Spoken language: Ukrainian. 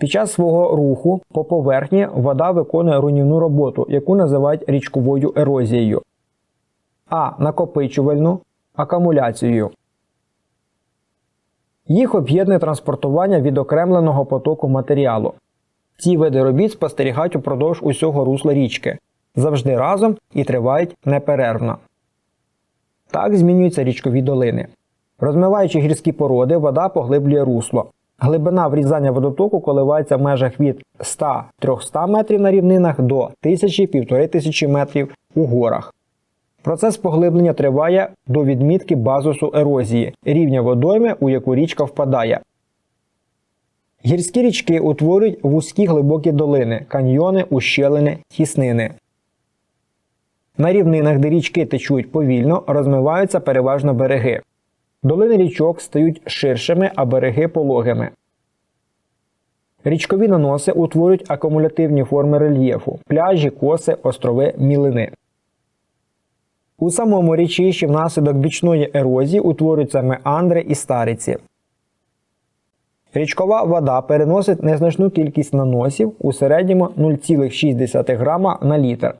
Під час свого руху по поверхні вода виконує руйнівну роботу, яку називають річковою ерозією, а накопичувальну акумуляцією. Їх об'єднує транспортування відокремленого потоку матеріалу. Ці види робіт спостерігають упродовж усього русла річки, завжди разом і тривають неперервно. Так змінюються річкові долини. Розмиваючи гірські породи, вода поглиблює русло. Глибина врізання водотоку коливається в межах від 100-300 метрів на рівнинах до 1000-1500 метрів у горах. Процес поглиблення триває до відмітки базису ерозії, рівня водойми, у яку річка впадає. Гірські річки утворюють вузькі глибокі долини, каньйони, ущелини, тіснини. На рівнинах, де річки течуть повільно, розмиваються переважно береги. Долини річок стають ширшими, а береги пологими. Річкові наноси утворюють акумулятивні форми рельєфу пляжі, коси, острови, мілини. У самому річищі внаслідок бічної ерозії утворюються меандри і стариці. Річкова вода переносить незначну кількість наносів у середньому 0,6 грама на літр.